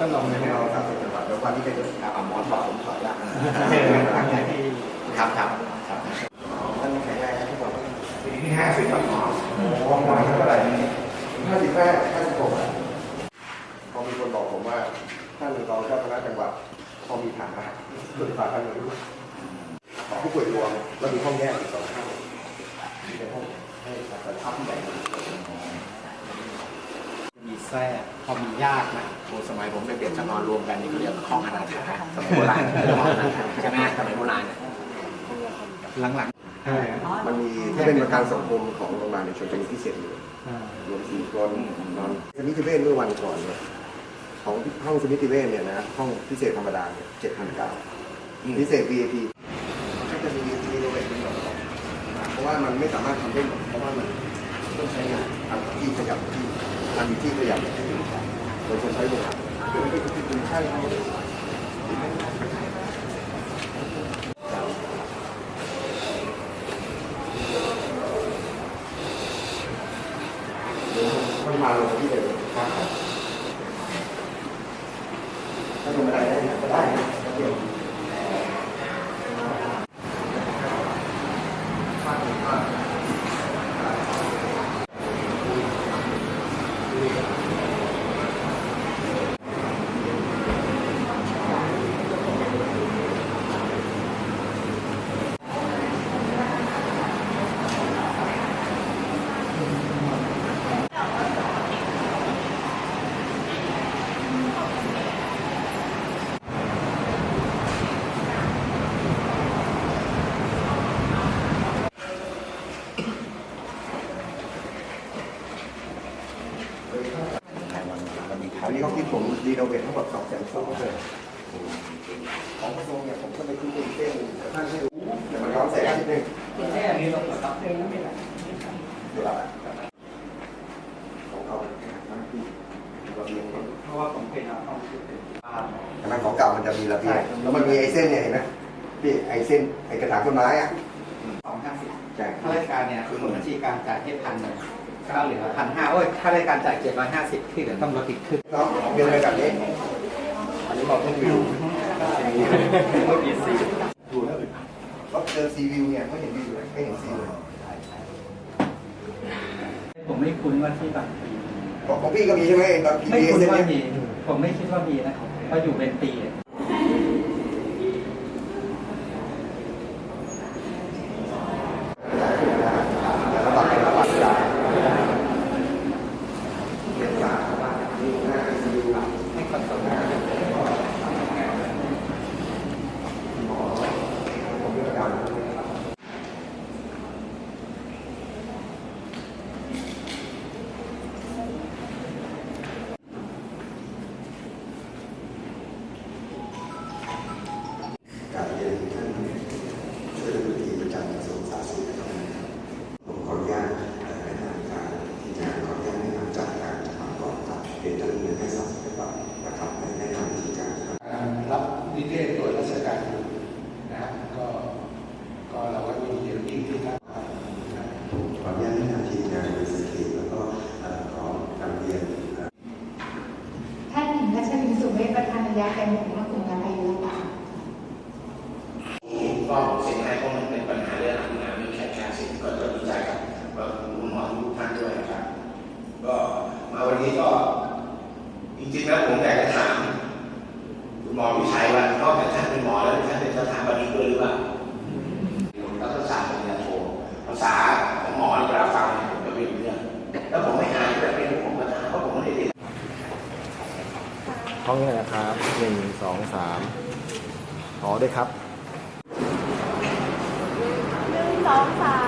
ก็นอนในแถวจังหมอถอดผมถอดละทางไหนที่ครับครับครับท่านแข็งแรงที่บอกว่าปีที่ห้าสิบครับหมอโอ้โหมาเท่าไหร่นี่ห้าสิบห้าห้าสิบหกพอมีคนบอกผมว่าท่านรองเจ้าคณะจังหวัดพอมีฐานะบริษัทท่านเลยของผู้ป่วยรวมแล้วมีห้องแยกอีกสองห้องเป็นห้องให้แต่ทับใหญ่ แทรกพอมีญาตินะโอ้สมัยผมเด็กๆจะนอนรวมกันนี่เขาเรียกห้องอนาถาสมัยโบราณเรียกว่าห้องอนาถาใช่ไหมสมัยโบราณเนี่ยหลังใช่มันมีที่เป็นประกันสังคมของโรงพยาบาลในชนจะมีพิเศษอยู่รวมสี่คนนอนสมิติเวชเมื่อวันก่อนเนี่ยของห้องสมิติเวชเนี่ยนะห้องพิเศษธรรมดาเนี่ยเจ็ดพันเก้าพิเศษ VIP ก็จะมีรีโนเวทเป็นแบบเพราะว่ามันไม่สามารถทำได้หมดเพราะว่ามันต้องใช้งานทำที่ขยับที่ ทำที่ขยับโดยจะใช้เวลาไม่ได้คุณใช่เขาต้องมาลงที่เลยครับถ้าลงบันไดได้ก็ได้นะเดี๋ยว อันนี้เขาคิดผมรีโนเวททั้งหมดสองแสนสองเลยของกระทรวงเนี่ยผมก็ไปคิดเป็นเส้นท่านให้รู้แต่มันย้อนแสงนิดนึงแค่นี้เราตับเองไม่ได้เดี๋ยวเราของเขาทั้งที่ระเบียงเพราะว่าผมเป็นห้องที่เป็นบ้านแต่มันของเก่ามันจะมีระเบียงแล้วมันมีไอ้เส้นเนี่ยเห็นไหมพี่ไอ้เส้นไอ้กระถางต้นไม้อะ ห้าสิบใช่ข้าราชการเนี่ยคือบัญชีการจ่ายให้พันหนึ่งก็เหลือพันห้าโอ้ยข้าราชการจ่ายเจ็ดร้อยห้าสิบที่เหลือต้องลดอีกครึ่งเนาะเป็นอะไรแบบนี้อันนี้มองทุ่งวิวลดอีกสี่ดูแล้วก็เจอซีวิวเนี่ยไม่เห็นวิวเลยไม่เห็นซีเลยผมไม่คุ้นว่าที่บางปีของของพี่ก็มีใช่ไหมตอนพีไม่ดีคุ้นเส้นว่าเนี่ยมีผมไม่คิดว่ามีนะเพราะอยู่เป็นปีเลย ระบาดระบาดระบาด ให้คอนโทรล การเรียนท่านช่วยรัฐมนตรีประจำกระทรวงสาธารณสุขนะครับผมขออนุญาตเอ่อในทางการที่จะขออนุญาตแนะนำจากการทำก่อนครับเรียนท่านเรียนให้สอบปฏิบัตินะครับในแนะนำวิธีการครับ การรับนิเทศตรวจราชการอยู่นะครับก็ก็เราก็ยินดีอย่างยิ่งที่ท่าน ขออนุญาตแนะนำทีมงานบริษัทเขตแล้วก็เอ่อขอนำเรียนเอ่อ ท่านหญิงรัชวินสุเว ชประธานยาแกนหมู่มากลุ่มการอายุค่ะก็สิ่งแรกก็มันเป็นปัญหาเรื่องอาหารไม่แค่แค่สิ่งก็จะดีใจกับคุณหมอทุกท่านด้วยนะครับ ก็มาวันนี้ก็ จริงๆแล้วผมอยากจะถามคุณหมอวิชัยว่านอกจากท่านเป็นหมอแล้วท่านเป็นสถาปนิกด้วยหรือเปล่ารัฐศาสตร์ปริญญาโทภาษา ห้องนี้นะครับหนึ่งสองสามขอได้ครับหนึ่งสองสาม